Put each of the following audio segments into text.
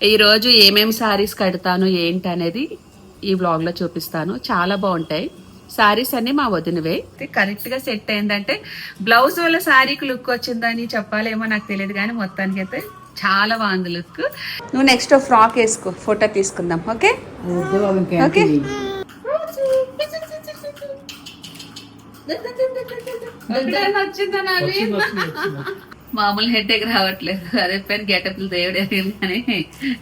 ఈ రోజు ఏమేం శారీస్ కడతాను ఏంటి అనేది ఈ బ్లాగ్లో చూపిస్తాను. చాలా బాగుంటాయి. శారీస్ అన్ని మా వదినవే. కరెక్ట్గా సెట్ అయిందంటే బ్లౌజ్ వల్ల శారీకి లుక్ వచ్చిందని చెప్పాలేమో నాకు తెలియదు కానీ మొత్తానికి అయితే చాలా బాగుంది లుక్ నువ్వు నెక్స్ట్ ఫ్రాక్ వేసుకో ఫోటో తీసుకుందాం ఓకే? ఓకే? వచ్చిందా మామూలు హెడ్ రావట్లేదు. అదే పైన గెటప్లు దేవుడే కానీ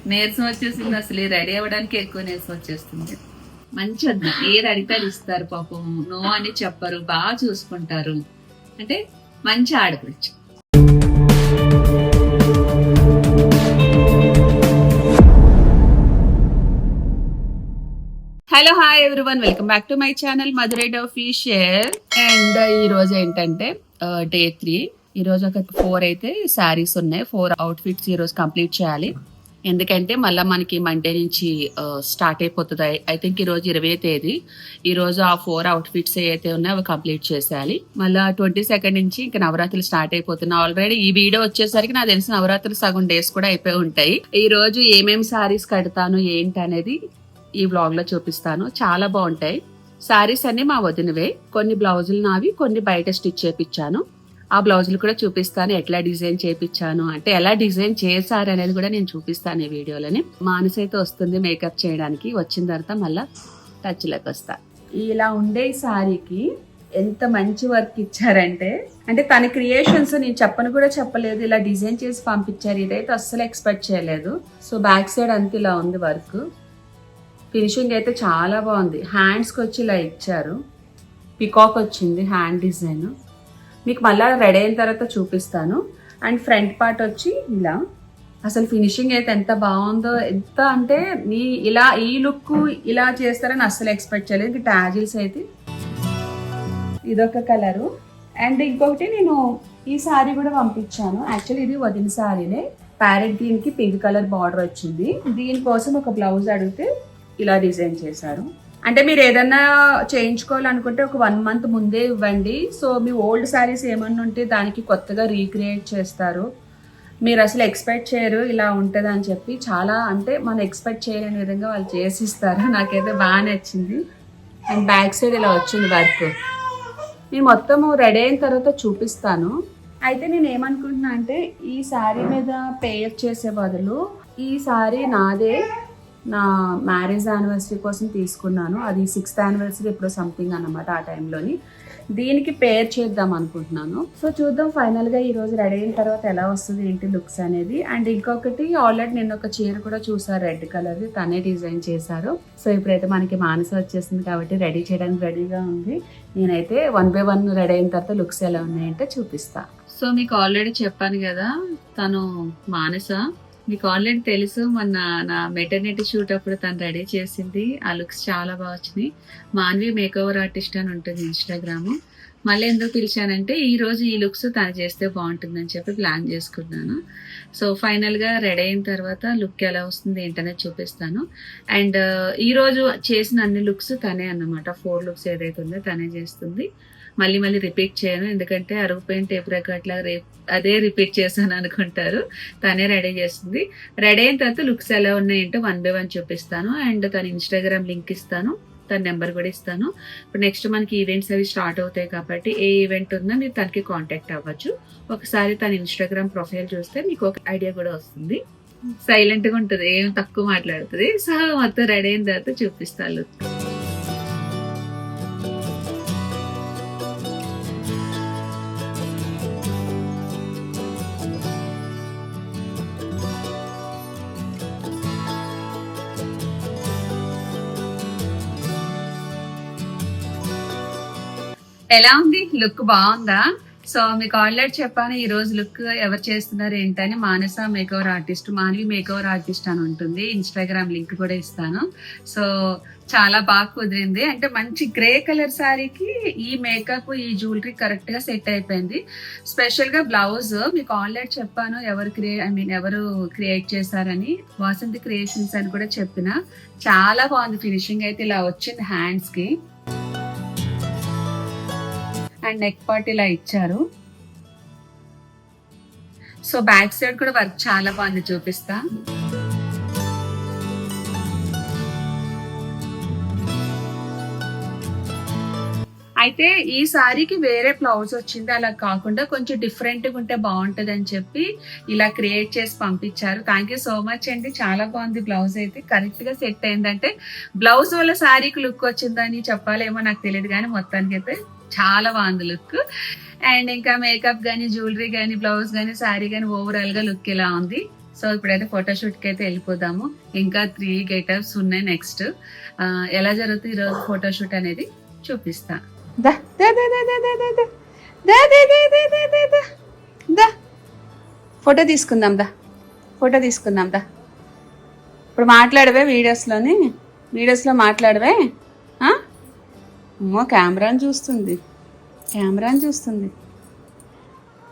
నీరసం వచ్చేసింది. అసలు రెడీ అవ్వడానికి ఎక్కువ నీరసం వచ్చేస్తుంది. మంచి వద్దు ఏది అడిగితే ఇస్తారు పాపం. నో అని చెప్పరు. బాగా చూసుకుంటారు. అంటే మంచి ఆడపడుచు hello hi everyone welcome back to my channel మధురైడ్ official and ఈ రోజు ఏంటంటే uh, డే త్రీ ఈరోజు ఒక ఫోర్ అయితే శారీస్ ఉన్నాయి. ఫోర్ అవుట్ఫిట్స్ ఈరోజు కంప్లీట్ చేయాలి. ఎందుకంటే మళ్ళీ మనకి మండే నుంచి స్టార్ట్ అయిపోతుంది. ఐ థింక్ ఈరోజు ఇరవై తేదీ. ఈరోజు ఆ ఫోర్ అవుట్ఫిట్స్ ఏవైతే ఉన్నాయో అవి కంప్లీట్ చేసేయాలి. మళ్ళీ ట్వంటీ సెకండ్ నుంచి ఇంకా నవరాత్రులు స్టార్ట్ అయిపోతున్నాయి. ఆల్రెడీ ఈ వీడియో వచ్చేసరికి నాకు తెలిసిన నవరాత్రులు సగం డేస్ కూడా అయిపోయి ఉంటాయి. ఈ రోజు ఏమేమి శారీస్ కడతాను ఏంటి అనేది ఈ బ్లాగ్లో చూపిస్తాను. చాలా బాగుంటాయి. శారీస్ అన్ని మా వదినవే. కొన్ని బ్లౌజులు నావి కొన్ని బయట స్టిచ్ చేపించాను ఆ బ్లౌజులు కూడా చూపిస్తాను ఎట్లా డిజైన్ చేపించాను అంటే ఎలా డిజైన్ చేశారు అనేది కూడా నేను చూపిస్తాను ఈ వీడియోలోని. మానస అయితే వస్తుంది మేకప్ చేయడానికి వచ్చిన తర్వాత మళ్ళా టచ్లోకి వస్తా. ఇలా ఉండే సారీకి శారీకి ఎంత మంచి వర్క్ ఇచ్చారంటే అంటే తన క్రియేషన్స్ నేను చెప్పను కూడా చెప్పలేదు ఇలా డిజైన్ చేసి పంపించారు ఇదైతే అస్సలు ఎక్స్పెక్ట్ చేయలేదు. సో బ్యాక్ సైడ్ అంతా ఇలా ఉంది వర్క్ ఫినిషింగ్ అయితే చాలా బాగుంది. హ్యాండ్స్కి వచ్చి ఇలా ఇచ్చారు. పికాక్ వచ్చింది హ్యాండ్ డిజైన్ మీకు మళ్ళీ రెడీ అయిన తర్వాత చూపిస్తాను. అండ్ ఫ్రంట్ పార్ట్ వచ్చి ఇలా. అసలు ఫినిషింగ్ అయితే ఎంత బాగుందో ఎంత అంటే మీ ఇలా ఈ లుక్ ఇలా చేస్తారని అస్సలు ఎక్స్పెక్ట్ చేయలేదు. టాజిల్స్ అయితే. ఇదొక కలరు. అండ్ ఇంకొకటి నేను ఈ సారీ కూడా పంపించాను. యాక్చువల్లీ ఇది వదిన సారీనే. ప్యారెట్ దీనికి పింక్ కలర్ బార్డర్ వచ్చింది. దీనికోసం ఒక బ్లౌజ్ అడిగితే ఇలా డిజైన్ చేశారు. అంటే మీరు ఏదన్నా చేయించుకోవాలనుకుంటే ఒక వన్ మంత్ ముందే ఇవ్వండి. సో మీ ఓల్డ్ శారీస్ ఏమన్నా ఉంటే దానికి కొత్తగా రీక్రియేట్ చేస్తారు. మీరు అసలు ఎక్స్పెక్ట్ చేయరు ఇలా ఉంటుంది అని చెప్పి. చాలా అంటే మనం ఎక్స్పెక్ట్ చేయలేని విధంగా వాళ్ళు చేసిస్తారు. నాకైతే బాగా నచ్చింది. అండ్ బ్యాక్ సైడ్ ఇలా వచ్చింది వర్క్ నేను మొత్తం రెడీ అయిన తర్వాత చూపిస్తాను. అయితే నేను ఏమనుకుంటున్నా అంటే ఈ శారీ మీద పేర్ చేసే బదులు ఈ శారీ నాదే నా మ్యారేజ్ యానివర్సరీ కోసం తీసుకున్నాను. అది సిక్స్త్ యానివర్సరీ ఎప్పుడో సంథింగ్ అన్నమాట ఆ టైంలోని. దీనికి పేర్ చేద్దాం అనుకుంటున్నాను. సో చూద్దాం ఫైనల్గా ఈరోజు రెడీ అయిన తర్వాత ఎలా వస్తుంది ఏంటి లుక్స్ అనేది. అండ్ ఇంకొకటి ఆల్రెడీ నిన్న ఒక చీర కూడా చూసారు రెడ్ కలర్ది తనే డిజైన్ చేశారు. సో ఇప్పుడైతే మనకి మానస వచ్చేసింది కాబట్టి రెడీ చేయడానికి రెడీగా ఉంది. నేనైతే వన్ బై వన్ రెడీ అయిన తర్వాత లుక్స్ ఎలా ఉన్నాయంటే చూపిస్తా. సో మీకు ఆల్రెడీ చెప్పాను కదా తను మానస. మీకు ఆల్రెడీ తెలుసు మొన్న నా మెటర్నిటీ షూట్ అప్పుడు తను రెడీ చేసింది. ఆ లుక్స్ చాలా బాగా వచ్చినాయి. మాన్వి మేకోవర్ ఆర్టిస్ట్ అని ఉంటుంది ఇన్స్టాగ్రామ్ మళ్ళీ ఎందుకు పిలిచానంటే ఈ రోజు ఈ లుక్స్ తను చేస్తే బాగుంటుందని చెప్పి ప్లాన్ చేసుకున్నాను. సో ఫైనల్గా రెడీ అయిన తర్వాత లుక్ ఎలా వస్తుంది ఏంటనేది చూపిస్తాను. అండ్ ఈ రోజు చేసిన అన్ని లుక్స్ తనే అన్నమాట. ఫోర్ లుక్స్ ఏదైతే ఉందో తనే చేస్తుంది. మళ్ళీ మళ్ళీ రిపీట్ చేయను. ఎందుకంటే అరుగుపోయిన టేప్ రికార్డ్లా రేపు అదే రిపీట్ చేశాను అనుకుంటారు. తనే రెడీ చేస్తుంది. రెడీ అయిన తర్వాత లుక్స్ ఎలా ఉన్నాయంటే వన్ బై వన్ చూపిస్తాను. అండ్ తన ఇన్స్టాగ్రామ్ లింక్ ఇస్తాను. తన నెంబర్ కూడా ఇస్తాను. ఇప్పుడు నెక్స్ట్ మనకి ఈవెంట్స్ అవి స్టార్ట్ అవుతాయి కాబట్టి ఏ ఈవెంట్ ఉన్నా మీరు తనకి కాంటాక్ట్ అవ్వచ్చు. ఒకసారి తన ఇన్స్టాగ్రామ్ ప్రొఫైల్ చూస్తే మీకు ఒక ఐడియా కూడా వస్తుంది. సైలెంట్గా ఉంటుంది. ఏం తక్కువ మాట్లాడుతుంది. సో మొత్తం రెడీ అయిన తర్వాత చూపిస్తాను. ఎలా ఉంది? లుక్ బాగుందా? సో మీకు ఆల్రెడీ చెప్పాను ఈ రోజు లుక్ ఎవరు చేస్తున్నారు ఏంటని. Manasa makeover artist Manavi makeover artist అని ఉంటుంది. ఇన్స్టాగ్రామ్ లింక్ కూడా ఇస్తాను. సో చాలా బాగా కుదిరింది. అంటే మంచి గ్రే కలర్ శారీకి ఈ మేకప్ ఈ జ్యువెలరీ కరెక్ట్గా సెట్ అయిపోయింది. స్పెషల్గా బ్లౌజ్ మీకు ఆల్రెడీ చెప్పాను ఎవరు క్రియే ఐ మీన్ ఎవరు క్రియేట్ చేశారని. వాసంతి క్రియేషన్స్ అని కూడా చెప్పిన. చాలా బాగుంది. ఫినిషింగ్ అయితే ఇలా వచ్చింది హ్యాండ్స్కి. అండ్ నెక్ పార్ట్ ఇలా ఇచ్చారు. సో బ్యాక్ సైడ్ కూడా వర్క్ చాలా బాగుంది చూపిస్తా. అయితే ఈ సారీకి వేరే బ్లౌజ్ వచ్చింది అలా కాకుండా కొంచెం డిఫరెంట్గా ఉంటే బాగుంటది అని చెప్పి ఇలా క్రియేట్ చేసి పంపించారు. థ్యాంక్ యూ సో మచ్ అండి. చాలా బాగుంది బ్లౌజ్ అయితే. కరెక్ట్గా సెట్ అయిందంటే బ్లౌజ్ వల్ల సారీకి లుక్ వచ్చిందని చెప్పాలేమో నాకు తెలియదు కానీ మొత్తానికి అయితే చాలా బాగుంది లుక్ అండ్ ఇంకా మేకప్ కానీ జ్యువెలరీ కానీ బ్లౌజ్ కానీ శారీ కానీ ఓవరాల్గా లుక్ ఇలా ఉంది సో ఇప్పుడైతే ఫోటోషూట్కి అయితే వెళ్ళిపోదాము ఇంకా త్రీ గెటప్స్ ఉన్నాయి నెక్స్ట్ ఎలా జరుగుతుంది రోజు ఫోటోషూట్ అనేది చూపిస్తా ఫోటో తీసుకుందాం దా ఫోటో తీసుకుందాం దా ఇప్పుడు మాట్లాడవే వీడియోస్లోని వీడియోస్లో మాట్లాడవే అమ్మో కెమెరాని చూస్తుంది. కెమెరాని చూస్తుంది.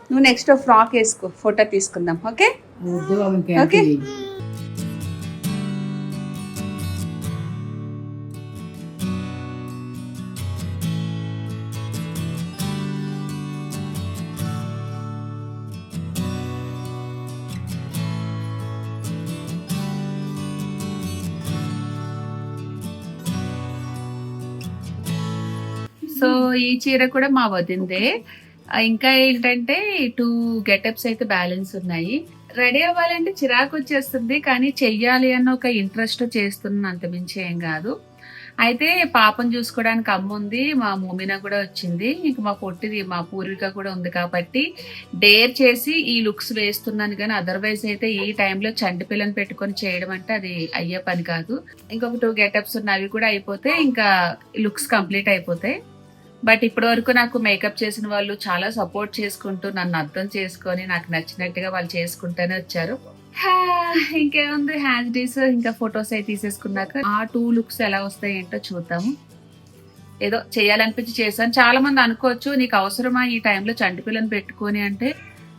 నువ్వు నెక్స్ట్ ఫ్రాక్ వేసుకో ఫోటో తీసుకుందాం ఓకే? ఓకే? ఈ చీర కూడా మా వదిందే ఇంకా ఏంటంటే టూ గెటప్స్ అయితే బ్యాలెన్స్ ఉన్నాయి. రెడీ అవ్వాలంటే చిరాకు వచ్చేస్తుంది కానీ చెయ్యాలి అన్న ఒక ఇంట్రెస్ట్ చేస్తున్నాను అంతమించి ఏం కాదు. అయితే పాపం చూసుకోవడానికి అమ్మ ఉంది మా మోమినా కూడా వచ్చింది. ఇంక మా పొట్టిది మా పూర్విక కూడా ఉంది కాబట్టి డేర్ చేసి ఈ లుక్స్ వేస్తున్నాను కానీ అదర్వైజ్ అయితే ఈ టైంలో చంటి పిల్లని పెట్టుకొని చేయడం అంటే అది అయ్యే పని కాదు. ఇంకొక టూ గెటప్స్ ఉన్నవి కూడా అయిపోతే ఇంకా లుక్స్ కంప్లీట్ అయిపోతాయి. బట్ ఇప్పటి వరకు నాకు మేకప్ చేసిన వాళ్ళు చాలా సపోర్ట్ చేసుకుంటూ నన్ను అర్థం చేసుకొని నాకు నచ్చినట్టుగా వాళ్ళు చేసుకుంటూనే వచ్చారు. ఇంకేముంది? హ్యాండ్ డేస్ ఇంకా ఫొటోస్ అయితే తీసేసుకున్నాక ఆ టూ లుక్స్ ఎలా వస్తాయి ఏంటో చూద్దాము. ఏదో చేయాలనిపించి చేశాను. చాలా మంది అనుకోవచ్చు నీకు అవసరమా ఈ టైంలో చంటి పెట్టుకొని? అంటే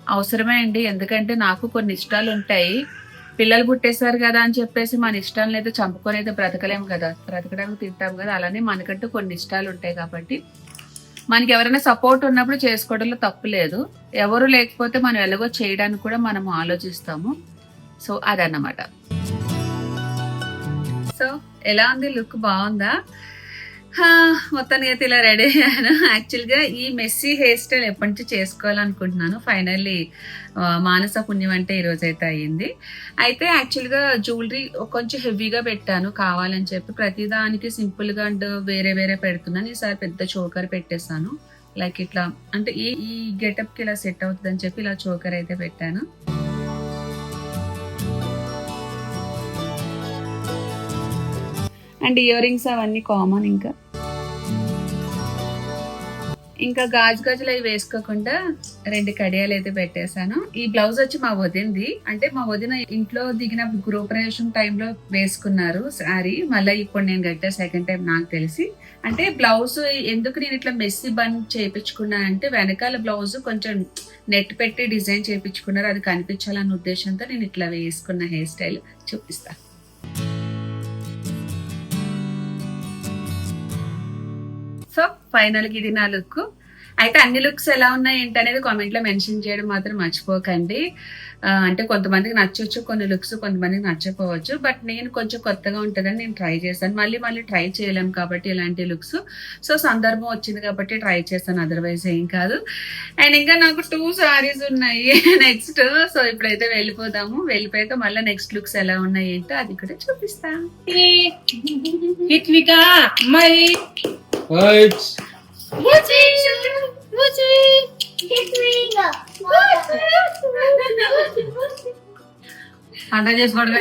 అవసరమే అండి. ఎందుకంటే నాకు కొన్ని ఇష్టాలు ఉంటాయి. పిల్లలు పుట్టేశారు కదా అని చెప్పేసి మన ఇష్టాలను అయితే చంపుకొని అయితే బ్రతకలేము కదా. బ్రతకడానికి తింటాం కదా. అలానే మనకంటూ కొన్ని ఇష్టాలు ఉంటాయి కాబట్టి మనకి ఎవరైనా సపోర్ట్ ఉన్నప్పుడు చేసుకోవడంలో తప్పు లేదు. ఎవరు లేకపోతే మనం ఎలాగో చేయడానికి కూడా మనం ఆలోచిస్తాము. సో అదన్నమాట. సో ఎలా ఉంది? లుక్ బాగుందా? మొత్తానికి అయితే ఇలా రెడీ అయ్యాను. యాక్చువల్గా ఈ మెస్సీ హెయిర్ స్టైల్ ఎప్పటి నుంచి చేసుకోవాలనుకుంటున్నాను? ఫైనల్లీ మానస పుణ్యం అంటే ఈ రోజు అయితే అయ్యింది. అయితే యాక్చువల్గా జ్యువెలరీ కొంచెం హెవీగా పెట్టాను. కావాలని చెప్పి ప్రతిదానికి సింపుల్గా అండ్ వేరే వేరే పెడుతున్నాను. ఈసారి పెద్ద చోకర్ పెట్టేశాను. లైక్ ఇట్లా అంటే ఈ ఈ గెటప్కి ఇలా సెట్ అవుతుంది అని చెప్పి ఇలా చోకర్ అయితే పెట్టాను. అండ్ ఇయర్ రింగ్స్ అవన్నీ కామన్ ఇంకా. ఇంకా గాజు గాజులు అవి వేసుకోకుండా రెండు కడియాలు అయితే పెట్టేశాను. ఈ బ్లౌజ్ వచ్చి మా వదింది అంటే మా వదిన ఇంట్లో దిగిన గృహప్రవేశం టైంలో వేసుకున్నారు శారీ. మళ్ళీ ఇప్పుడు నేను కట్టా సెకండ్ టైం నాకు తెలిసి. అంటే బ్లౌజ్ ఎందుకు నేను ఇట్లా మెస్సి బన్ చేయించుకున్నాను అంటే వెనకాల బ్లౌజ్ కొంచెం నెట్ పెట్టి డిజైన్ చేయించుకున్నారు అది కనిపించాలన్న ఉద్దేశంతో నేను ఇట్లా వేసుకున్న హెయిర్ స్టైల్ చూపిస్తాను సో ఫైనల్కి ఇది నా లుక్. అయితే అన్ని లుక్స్ ఎలా ఉన్నాయి ఏంటి అనేది మెన్షన్ చేయడం మాత్రం మర్చిపోకండి. అంటే కొంతమందికి నచ్చొచ్చు కొన్ని లుక్స్ కొంతమందికి నచ్చకపోవచ్చు బట్ నేను కొంచెం కొత్తగా ఉంటుందని నేను ట్రై చేశాను. మళ్ళీ మళ్ళీ ట్రై చేయలేం కాబట్టి ఇలాంటి లుక్స్. సో సందర్భం వచ్చింది కాబట్టి ట్రై చేశాను అదర్వైజ్ ఏం కాదు. అండ్ ఇంకా నాకు టూ సారీస్ ఉన్నాయి నెక్స్ట్. సో ఇప్పుడైతే వెళ్ళిపోదాము. వెళ్ళిపోయాక మళ్ళీ నెక్స్ట్ లుక్స్ ఎలా ఉన్నాయి ఏంటో అది కూడా చూపిస్తా హిత్విక అంట చేసుకోవడమే.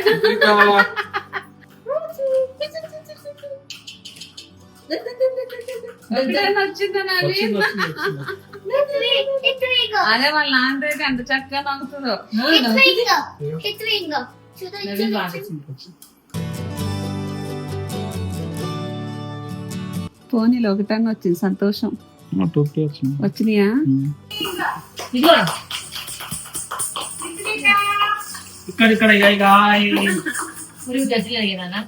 అదే వాళ్ళ నాన్న అయితే ఎంత చక్కగా నవ్వుతుందో పోనీలో ఒకటన్నా వచ్చింది సంతోషం. వచ్చినాయా? ఇదిగో. ఇక్కడ ఇక్కడ ఇక గజ్జలు అడిగినా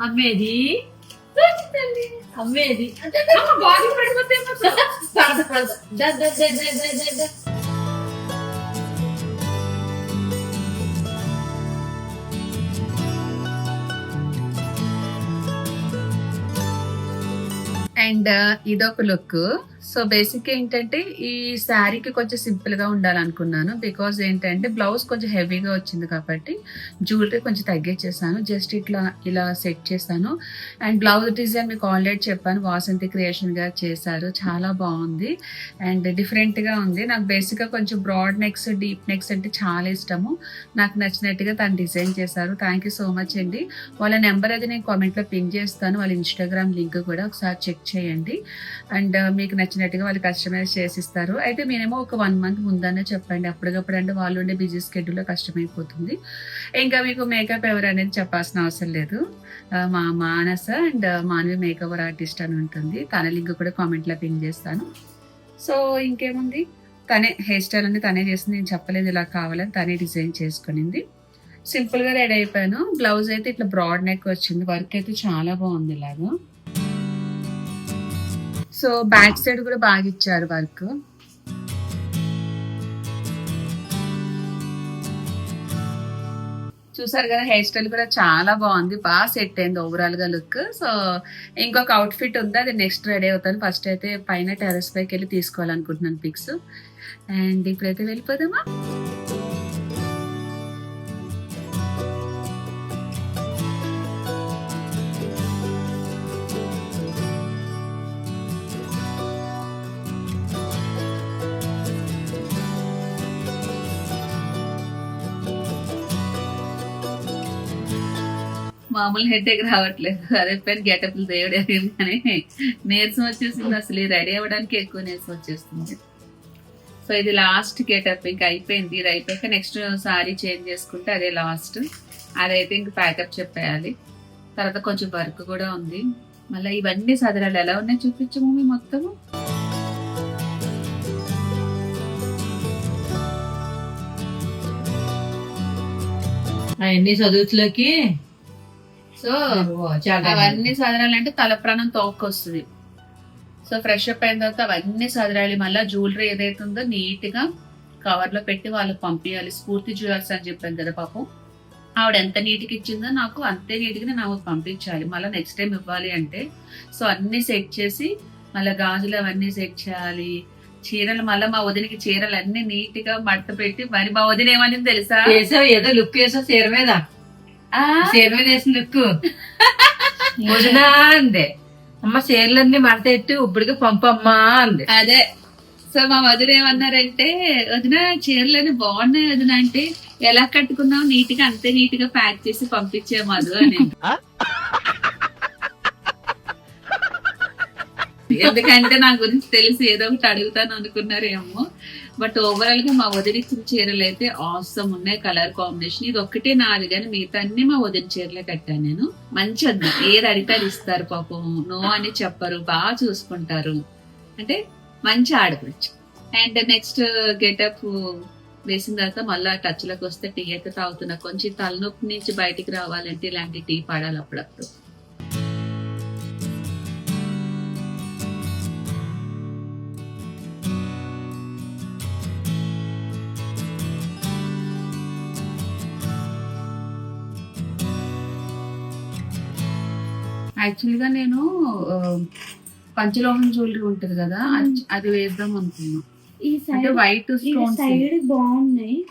అమ్మేది. అమ్మేది. బాడీ పడిపోతే అండ్ ఇదొక లుక్. సో బేసిక్ ఏంటంటే ఈ శారీకి కొంచెం సింపుల్గా ఉండాలనుకున్నాను. బికాజ్ ఏంటంటే బ్లౌజ్ కొంచెం హెవీగా వచ్చింది కాబట్టి జ్యువెలరీ కొంచెం తగ్గించేసాను. జస్ట్ ఇట్లా ఇలా సెట్ చేశాను. అండ్ బ్లౌజ్ డిజైన్ మీకు ఆల్రెడీ చెప్పాను. వాసంతి క్రియేషన్గా చేశారు. చాలా బాగుంది. అండ్ డిఫరెంట్గా ఉంది. నాకు బేసిక్గా కొంచెం బ్రాడ్ నెక్స్ డీప్ నెక్స్ అంటే చాలా ఇష్టము. నాకు నచ్చినట్టుగా తను డిజైన్ చేశారు. థ్యాంక్ యూ సో మచ్ అండి. వాళ్ళ నెంబర్ అది నేను కామెంట్లో పిన్ చేస్తాను. వాళ్ళ ఇన్స్టాగ్రామ్ లింక్ కూడా ఒకసారి చెక్ చేయండి. అండ్ uh, మీకు నచ్చినట్టుగా వాళ్ళు కస్టమైజ్ చేసిస్తారు. అయితే మీరేమో ఒక వన్ మంత్ ముందనే చెప్పండి. అప్పటికప్పుడు అంటే వాళ్ళు ఉండే బిజీ స్కెడ్యూల్లో కష్టమైపోతుంది. ఇంకా మీకు మేకప్ ఎవరు అనేది చెప్పాల్సిన అవసరం లేదు. మా Manasa and Manavi makeup artist అని ఉంటుంది. తన లింక్ కూడా కామెంట్లో పిన్ చేస్తాను. సో ఇంకేముంది? తనే హెయిర్ స్టైల్ అనేది తనే చేసింది. నేను చెప్పలేదు ఇలా కావాలని తనే డిజైన్ చేసుకునింది. సింపుల్గా రెడీ అయిపోయాను. బ్లౌజ్ అయితే ఇట్లా బ్రాడ్ నెక్ వచ్చింది. వర్క్ అయితే చాలా బాగుంది ఇలాగా. సో బ్యాక్ సైడ్ కూడా బాగా ఇచ్చారు వర్క్. చూసారు కదా హెయిర్ స్టైల్ కూడా చాలా బాగుంది. బాగా సెట్ అయింది ఓవరాల్గా లుక్. సో ఇంకొక అవుట్ ఫిట్ ఉంది. అది నెక్స్ట్ రెడీ అవుతాను. ఫస్ట్ అయితే పైన టెరస్ పైకి వెళ్ళి తీసుకోవాలనుకుంటున్నాను పిక్స్ అండ్ ఇప్పుడైతే వెళ్ళిపోదామా? మామూలు హెడ్ రావట్లేదు. అదే పైన గెటప్లు దేవుడు కానీ నీరసం వచ్చేసింది. అసలు రెడీ అవ్వడానికి ఎక్కువ నీరసం వచ్చేస్తుంది. సో ఇది లాస్ట్ గెటప్ ఇంకా అయిపోయింది. ఇది అయిపోయాక నెక్స్ట్ సారీ చేంజ్ చేసుకుంటే అదే లాస్ట్ అదైతే ఇంక ప్యాకప్ చెప్పేయాలి. తర్వాత కొంచెం వర్క్ కూడా ఉంది. మళ్ళీ ఇవన్నీ సదరాలు ఎలా ఉన్నాయి చూపించు మమ్మీ మొత్తము. అవన్నీ చదువుతులోకి సో అవన్నీ సదరాలంటే తల ప్రాణం తోకొస్తుంది సో ఫ్రెష్ అప్ అయిన తర్వాత అవన్నీ సదరాలి మళ్ళీ జ్యువెలరీ ఏదైతే ఉందో నీట్గా కవర్లో పెట్టి వాళ్ళకి పంపించాలి స్ఫూర్తి జ్యువెలర్స్ అని చెప్పాను కదా పాపం. ఆవిడ ఎంత నీట్గా ఇచ్చిందో నాకు అంతే నీట్గా నేను పంపించాలి. మళ్ళీ నెక్స్ట్ టైం ఇవ్వాలి అంటే సో అన్ని సెట్ చేసి మళ్ళీ గాజులు అవన్నీ సెట్ చేయాలి. చీరలు మళ్ళీ మా వదినకి చీరలు అన్ని నీట్గా మడత పెట్టి మరి మా వదిన ఏమని తెలుసా? ఏదో లుక్ వేసావు చీర మీద. ఆ, చీర మీద వేసిన లుక్ ముదినా అందే. అమ్మ చీరలన్నీ మడత ఎట్టి ఇప్పటికి పంపమ్మా అంది. అదే. సో మా వదిన ఏమన్నారంటే వదిన చీరలని బాగున్నాయి వదిన అంటే ఎలా కట్టుకున్నావు? నీట్గా అంతే నీట్గా ప్యాక్ చేసి పంపించే మధు అని. ఎందుకంటే నా గురించి తెలిసి ఏదో ఒకటి అడుగుతాను అనుకున్నారేమో. బట్ ఓవరాల్గా మా వదిన చీరలు అయితే ఆసమ్ ఉన్నాయి కలర్ కాంబినేషన్ ఇది ఒక్కటే నాది కానీ మిగతా అన్ని మా వదిన చీరలే కట్టాను నేను. మంచి వదిన ఏది అడిగితే ఇస్తారు పాపం. నో అని చెప్పరు. బాగా చూసుకుంటారు. అంటే మంచి ఆడపడచ్చు అండ్ నెక్స్ట్ గెటప్ వేసిన తర్వాత మళ్ళీ టచ్లోకి వస్తే టీ అయితే తాగుతున్నా. కొంచెం తలనొప్పి నుంచి బయటికి రావాలంటే ఇలాంటి టీ పడాలి అప్పుడప్పుడు. యాక్చువల్గా నేను పంచలోహం జ్యువెలరీ ఉంటుంది కదా అది- వేద్దాం అనుకున్నా. ఈ సైడ్ వైట్ ఈ స్టోన్స్. సైడ్ బాగున్నాయి.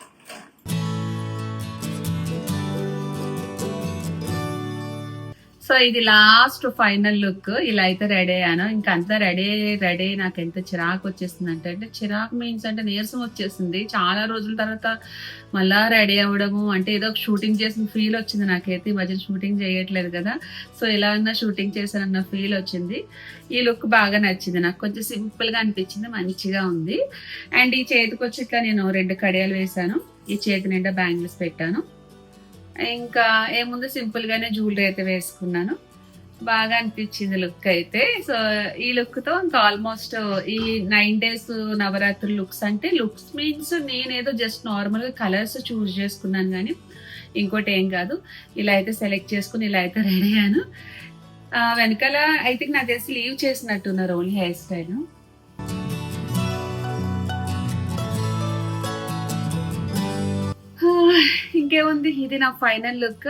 సో ఇది లాస్ట్ ఫైనల్ లుక్ ఇలా అయితే రెడీ అయ్యాను. ఇంకా అంతా రెడీ రెడీ నాకు ఎంత చిరాకు వచ్చేసింది అంటే అంటే చిరాకు మీన్స్ అంటే నీరసం వచ్చేసింది. చాలా రోజుల తర్వాత మళ్ళా రెడీ అవ్వడము అంటే ఏదో షూటింగ్ చేసిన ఫీల్ వచ్చింది నాకైతే. ఈ మధ్య షూటింగ్ చేయట్లేదు కదా. సో ఇలా అన్నా షూటింగ్ చేశానన్న ఫీల్ వచ్చింది. ఈ లుక్ బాగా నచ్చింది. నాకు కొంచెం సింపుల్గా అనిపించింది మంచిగా ఉంది. అండ్ ఈ చేతికి వచ్చి ఇట్లా నేను రెండు కడియాలు వేసాను ఈ చేతి నిండా బ్యాంగిల్స్ పెట్టాను. ఇంకా ఏముంది సింపుల్ గానే జ్యువెలరీ అయితే వేసుకున్నాను. బాగా అనిపించింది లుక్ అయితే. సో ఈ లుక్తో ఇంకా ఆల్మోస్ట్ ఈ నైన్ డేస్ నవరాత్రి లుక్స్ అంటే లుక్స్ మీన్స్ నేనేదో జస్ట్ నార్మల్గా కలర్స్ చూస్ చేసుకున్నాను కానీ ఇంకోటి ఏం కాదు. ఇలా అయితే సెలెక్ట్ చేసుకుని ఇలా అయితే రెడీ అయ్యాను. వెనకాల అయితే నాకు తెలిసి లీవ్ చేసినట్టున్నారు ఓన్లీ హెయిర్ స్టైల్ ఇంకేముంది ఇది నా ఫైనల్ లుక్.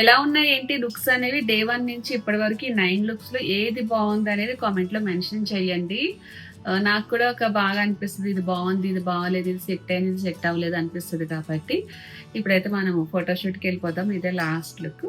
ఎలా ఉన్నాయి ఏంటి లుక్స్ అనేవి డే వన్ నుంచి ఇప్పటి వరకు నైన్ లుక్స్లో ఏది బాగుంది అనేది కామెంట్లో మెన్షన్ చేయండి. నాకు కూడా ఒక బాగా అనిపిస్తుంది. ఇది బాగుంది ఇది బాగాలేదు ఇది సెట్ అయింది ఇది సెట్ అవ్వలేదు అనిపిస్తుంది కాబట్టి ఇప్పుడైతే మనం ఫోటోషూట్కి వెళ్ళిపోదాం. ఇదే లాస్ట్ లుక్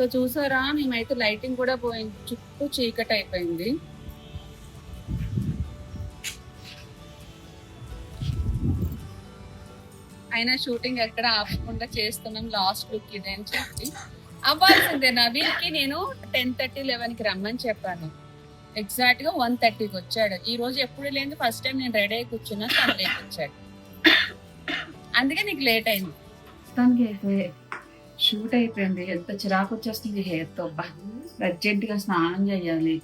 సో చూసారా మేమైతే లైటింగ్ కూడా పోయింది చుట్టూ చీకటి అయిపోయింది. అయినా షూటింగ్ ఎక్కడ ఆపకుండా చేస్తున్నాం లాస్ట్ లుక్ ఇదే అని చెప్పి. అవ్వాల్సిందే నవీన్కి నేను టెన్ థర్టీ లెవెన్కి రమ్మని చెప్పాను. ఎగ్జాక్ట్గా వన్ థర్టీకి వచ్చాడు. ఈ రోజు ఎప్పుడు లేదు ఫస్ట్ టైం నేను రెడీ అయి కూర్చున్నా తను లేట్ వచ్చాడు అందుకే నీకు లేట్ అయింది. తనకి షూట్ అయిపోయింది. ఎంత చిరాకు వచ్చేస్తుంది. హెయిర్తో అర్జెంట్గా స్నానం చేయాలి.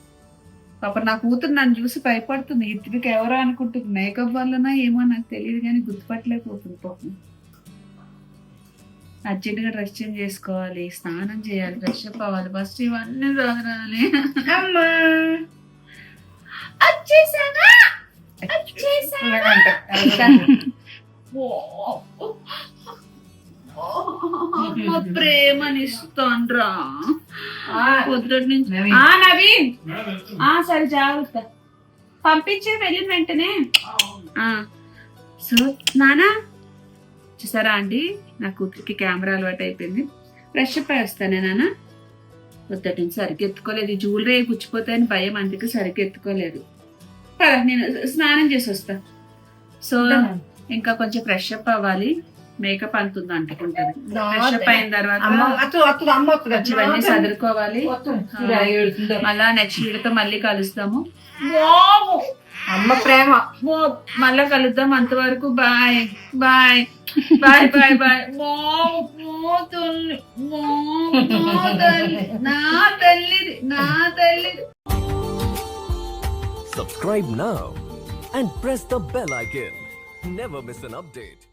పాప నా కూతురు నన్ను చూసి భయపడుతుంది. ఇతనికి ఎవరో అనుకుంటుంది. మేకప్ వల్లనా ఏమో నాకు తెలియదు కానీ గుర్తుపట్టలేకపోతుంది పాపం. అర్జెంట్గా డ్రెస్ చేంజ్ చేసుకోవాలి. స్నానం చేయాలి. ఫ్రెష్ అప్ అవ్వాలి. ఫస్ట్ ఇవన్నీ చదరాలి. అమ్మా! వచ్చేసానా అమ్మ ప్రేమనిస్తాన్రా. పొద్దుటి నుంచి నవీన్. ఆ నవీన్. ఆ సరే జాగ్రత్త. పంపించే వెళ్ళిన వెంటనే. ఆ సో నానా చూసారా అండి? నా కూతురికి కెమెరా అలవాటు అయిపోయింది. ఫ్రెష్ అప్ వేస్తానే నాన్న పొద్దుటి నుంచి ఈ జ్యువెలరీ పుచ్చిపోతాయని భయం అందుకే సరిగ్గా ఎత్తుకోలేదు పద నేను స్నానం చేసి వస్తా. సో ఇంకా కొంచెం ఫ్రెష్ అప్ అవ్వాలి. మేకప్ అంతుంది అంటుకుంటది. ఫ్రెష్ అయిన తర్వాత ఇవన్నీ సదురుకోవాలి. మళ్ళా నెక్స్ట్ వీడియోతో మళ్ళీ కలుస్తాము. అమ్మ ప్రేమ. మళ్ళా కలుద్దాం అంతవరకు. Bye. Bye. Bye bye bye. మో, మో తల్లి, తల్లి, నా తల్లిది నా తల్లిది. Subscribe now and press the bell icon. Never miss an update.